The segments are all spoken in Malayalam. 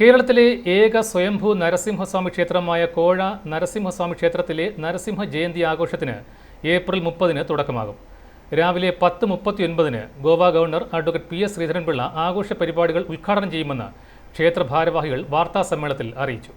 കേരളത്തിലെ ഏക സ്വയംഭൂ നരസിംഹസ്വാമി ക്ഷേത്രമായ കോഴ നരസിംഹസ്വാമി ക്ഷേത്രത്തിലെ നരസിംഹ ജയന്തി ആഘോഷത്തിന് ഏപ്രിൽ മുപ്പതിന് തുടക്കമാകും. രാവിലെ പത്ത് മുപ്പത്തിയൊൻപതിന് Goa governor advocate P S Sreedharan Pillai ആഘോഷ പരിപാടികൾ ഉദ്ഘാടനം ചെയ്യുമെന്ന് ക്ഷേത്ര ഭാരവാഹികൾ വാർത്താസമ്മേളനത്തിൽ അറിയിച്ചു.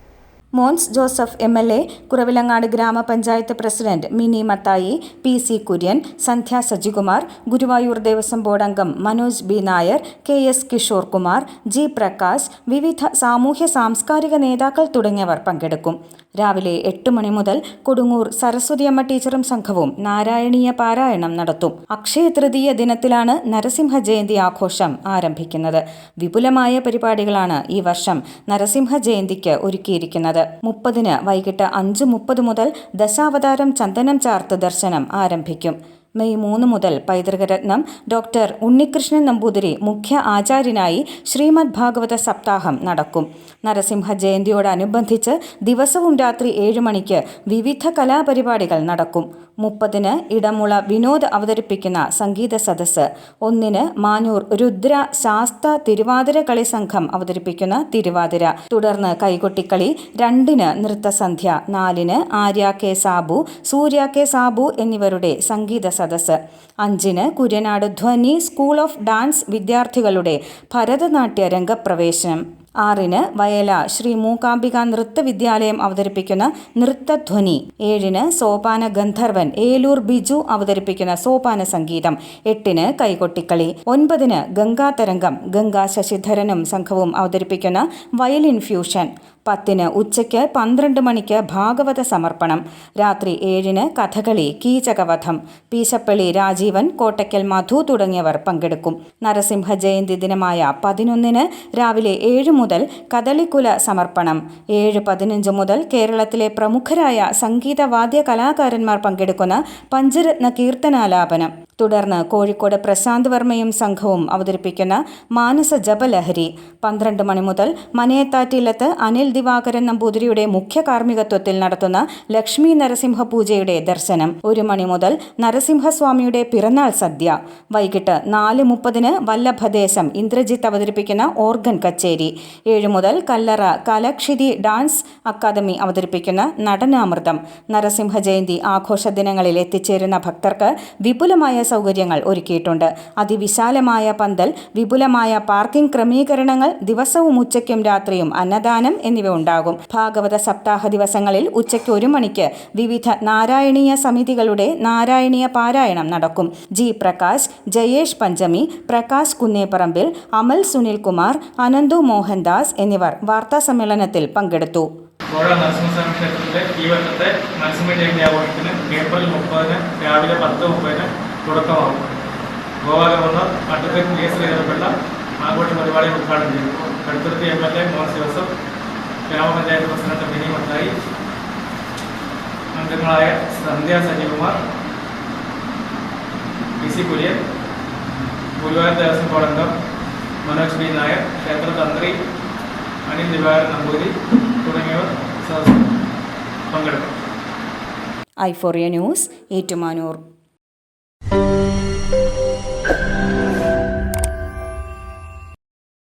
Mons Joseph M L A Kuravilangad ഗ്രാമപഞ്ചായത്ത് president Mini Mathai P C Kurian Sandhya Sajikumar Guruvayur Devaswom board അംഗം Manoj B Nair K S Kishore Kumar G Prakash വിവിധ സാമൂഹ്യ സാംസ്കാരിക നേതാക്കൾ തുടങ്ങിയവർ പങ്കെടുക്കും. രാവിലെ എട്ട് മണി മുതൽ കൊടുങ്ങൂർ സരസ്വതിയമ്മ ടീച്ചറും സംഘവും നാരായണീയ പാരായണം നടത്തും. അക്ഷയ തൃതീയ ദിനത്തിലാണ് നരസിംഹ ജയന്തി ആഘോഷം ആരംഭിക്കുന്നത്. വിപുലമായ പരിപാടികളാണ് ഈ വർഷം നരസിംഹ ജയന്തിക്ക് ഒരുക്കിയിരിക്കുന്നത്. മുപ്പതിന് വൈകിട്ട് അഞ്ച് മുപ്പത് മുതൽ ദശാവതാരം ചന്ദനം ചാർത്ത് ദർശനം ആരംഭിക്കും. മെയ് മൂന്ന് മുതൽ പൈതൃകരത്നം ഡോക്ടർ ഉണ്ണികൃഷ്ണൻ നമ്പൂതിരി മുഖ്യ ആചാര്യനായി ശ്രീമദ് ഭാഗവത സപ്താഹം നടക്കും. നരസിംഹ ജയന്തിയോടനുബന്ധിച്ച് ദിവസവും രാത്രി ഏഴ് മണിക്ക് വിവിധ കലാപരിപാടികൾ നടക്കും. മുപ്പതിന് ഇടമുള വിനോദ് അവതരിപ്പിക്കുന്ന സംഗീത സദസ്സ്. ഒന്നിന് മാനൂർ രുദ്ര ശാസ്ത തിരുവാതിര കളി സംഘം അവതരിപ്പിക്കുന്ന തിരുവാതിര. തുടർന്ന് കൈകൊട്ടിക്കളി രണ്ടിന് നൃത്തസന്ധ്യ നാലിന് ആര്യ കെ സാബു സൂര്യ കെ സാബു എന്നിവരുടെ സംഗീത സദസ്സ്. അഞ്ചിന് കുര്യനാട് ധ്വനി സ്കൂൾ ഓഫ് ഡാൻസ് വിദ്യാർത്ഥികളുടെ ഭരതനാട്യ രംഗപ്രവേശനം. ആറിന് വയല ശ്രീ മൂകാംബിക നൃത്ത വിദ്യാലയം അവതരിപ്പിക്കുന്ന നൃത്തധ്വനി. ഏഴിന് സോപാന ഗന്ധർവൻ ഏലൂർ ബിജു അവതരിപ്പിക്കുന്ന സോപാന സംഗീതം. എട്ടിന് കൈകൊട്ടിക്കളി. ഒൻപതിന് ഗംഗാതരംഗം ഗംഗാ ശശിധരനും സംഘവും അവതരിപ്പിക്കുന്ന വയലിൻ ഫ്യൂഷൻ. പത്തിന് ഉച്ചയ്ക്ക് പന്ത്രണ്ട് മണിക്ക് ഭാഗവത സമർപ്പണം. രാത്രി ഏഴിന് കഥകളി കീചകവധം. പീശപ്പള്ളി രാജീവൻ കോട്ടയ്ക്കൽ മധു തുടങ്ങിയവർ പങ്കെടുക്കും. നരസിംഹ ജയന്തി ദിനമായ പതിനൊന്നിന് രാവിലെ ഏഴ് മുതൽ കദളിക്കുല സമർപ്പണം. ഏഴ് പതിനഞ്ച് മുതൽ കേരളത്തിലെ പ്രമുഖരായ സംഗീതവാദ്യ കലാകാരന്മാർ പങ്കെടുക്കുന്ന പഞ്ചരത്ന കീർത്തനാലാപനം. തുടർന്ന് കോഴിക്കോട് പ്രശാന്ത് വർമ്മയും സംഘവും അവതരിപ്പിക്കുന്ന മാനസ ജപലഹരി. പന്ത്രണ്ട് മണി മുതൽ മനയത്താറ്റിലത്ത് അനിൽ ദിവാകരൻ നമ്പൂതിരിയുടെ മുഖ്യ കാർമ്മികത്വത്തിൽ നടത്തുന്ന ലക്ഷ്മി നരസിംഹ പൂജയുടെ ദർശനം. ഒരു മണി മുതൽ നരസിംഹസ്വാമിയുടെ പിറന്നാൾ സദ്യ. വൈകിട്ട് നാല് മുപ്പതിന് വല്ലഭദേശം ഇന്ദ്രജിത്ത് അവതരിപ്പിക്കുന്ന ഓർഗൻ കച്ചേരി. ഏഴ് മുതൽ കല്ലറ കലക്ഷിതി ഡാൻസ് അക്കാദമി അവതരിപ്പിക്കുന്ന നടനാമൃതം. നരസിംഹ ജയന്തി ആഘോഷ ദിനങ്ങളിൽ എത്തിച്ചേരുന്ന ഭക്തർക്ക് വിപുലമായ സൗകര്യങ്ങൾ ഒരുക്കിയിട്ടുണ്ട്. അതിവിശാലമായ പന്തൽ വിപുലമായ പാർക്കിംഗ് ക്രമീകരണങ്ങൾ ദിവസവും ഉച്ചയ്ക്കും രാത്രിയും അന്നദാനം എന്നിവ ഉണ്ടാകും. ഭാഗവത സപ്താഹ ദിവസങ്ങളിൽ ഉച്ചയ്ക്ക് ഒരു മണിക്ക് വിവിധ നാരായണീയ സമിതികളുടെ നാരായണീയ പാരായണം നടക്കും. ജി പ്രകാശ് ജയേഷ് പഞ്ചമി പ്രകാശ് കുന്നേപ്പറമ്പിൽ അമൽ സുനിൽകുമാർ അനന്തു മോഹൻദാസ് എന്നിവർ വാർത്താ സമ്മേളനത്തിൽ പങ്കെടുത്തു. ഗോവ നരസിംഹസ്വാമി ക്ഷേത്രത്തിലെ ഈ വർഷത്തെ നരസിംഹ ജയന്തി ആഘോഷത്തിന് ഏപ്രിൽ മുപ്പതിന് രാവിലെ പത്ത് മുപ്പതിന് തുടക്കമാകും. Goa governor advocate S Sreedhara Pillai ആഘോഷ പരിപാടി ഉദ്ഘാടനം ചെയ്തു. M L A Mohan Joseph ഗ്രാമപഞ്ചായത്ത് പ്രസിഡന്റ് മിനി മത്തായി അംഗങ്ങളായ Sandhya Sajeevakumar P C Kurian Guruvayur Devaswom board അംഗം മനോജ് ബി നായർ ക്ഷേത്ര തന്ത്രി അനിൽ ദിവാകരൻ നമ്പൂരി തുടങ്ങിയവർ പങ്കെടുക്കും. ഐ ഫോറിയ ന്യൂസ് ഏറ്റുമാനൂർ.